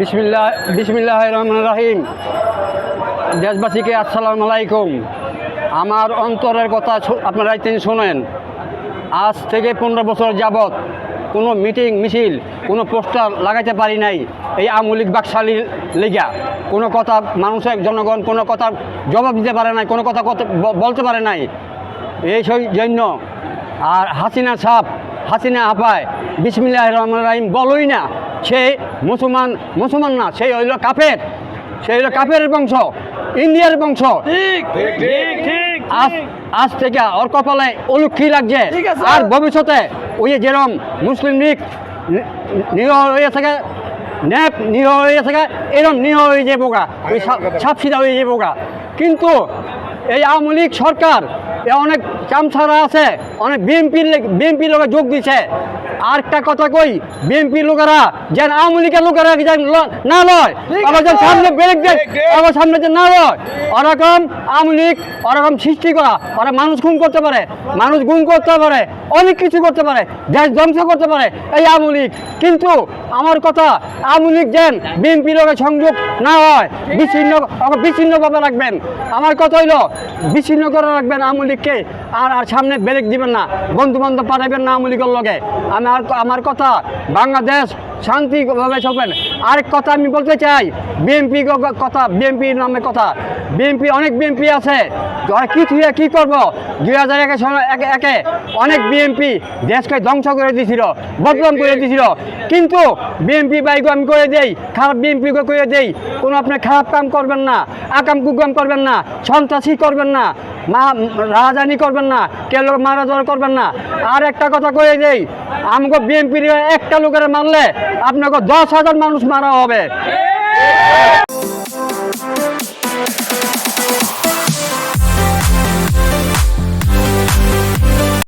বিসমিল্লাহ। বিসমিল্লাহ রহমান রাহিম। দেশবাসীকে আসসালামু আলাইকুম। আমার অন্তরের কথা আপনারা তিনি শোনেন। আজ থেকে পনেরো বছর যাবৎ কোনো মিটিং, মিছিল, কোনো পোস্টার লাগাইতে পারি নাই এই আমলিক বাকশালীর লেগা কোনো কথা মানুষের জনগণ, কোনো কথা জবাব দিতে পারে নাই, কোনো কথা বলতে পারে নাই। এই জন্য আর হাসিনা সাপ হাসিনা আপায় বিসমিল্লাহ রহমান রাহিম বলোই না সে মুসলমান মুসলমান না সেই হইল কাফের সেই হইল কাফের বংশ ইন্ডিয়ার বংশ। ঠিক ঠিক ঠিক আজ আজ থেকে ওর কপালে অলুক্ষী লাগছে। আর ভবিষ্যতে ওই যে যেরকম মুসলিম লীগ নিরহ হয়ে থাকে ন্যাপ নিরহ হয়ে থাকে এরকম নিরহ হয়ে যে গা ওই ছাপসিদা হয়ে যে গা কিন্তু এই আওয়ামী লীগ সরকার এ অনেক চামছাড়া আছে অনেক বিএনপির বিএনপি লোকে যোগ দিছে। আর একটা কথা কই বিএনপি লোকেরা যেন আওয়ামী লীগের লোকেরা যেন না লয় আবার যেন সামনে ব্রেক দেয়। আবার সামনে যে না লয়। ওরকম আওয়ামী লীগ ওরকম সৃষ্টি করা ওরা মানুষ খুন করতে পারে মানুষ গুম করতে পারে অনেক কিছু করতে পারে দেশ ধ্বংস করতে পারে এই আওয়ামী লীগ। কিন্তু আমার কথা আওয়ামী লীগ যেন বিএনপি লোকের সংযোগ না হয় বিচ্ছিন্ন বিচ্ছিন্নভাবে রাখবেন। আমার কথা হইল বিচ্ছিন্ন করে রাখবেন আওয়ামী লীগকে আর আর সামনে ব্রেক দিবেন না। বন্ধু বান্ধব পাঠাবেন না আমলিগর লীগের লগে আমার আমার কথা বাংলাদেশ শান্তিভাবে চলবেন আরেক কথা আমি বলতে চাই বিএনপি কথা বিএনপির নামে কথা। বিএনপি অনেক বিএনপি আছে। কি থুয়ে কি করব? দুই হাজার একে একে অনেক বিএনপি দেশকে ধ্বংস করে দিয়েছিল বদনাম করে দিয়েছিল কিন্তু বিএনপি বাইক আমি করে দেই, খারাপ বিএনপি করে দেই, কোনো আপনি খারাপ কাম করবেন না, আকাম কুকাম করবেন না, সন্ত্রাসী করবেন না, মা রাজানি করবেন না কেউ লোক মারা করবেন না। আর একটা কথা করে দেই আমাকে বিএনপির একটা লোকের মারলে আপনাকে দশ হাজার মানুষ মারা হবে।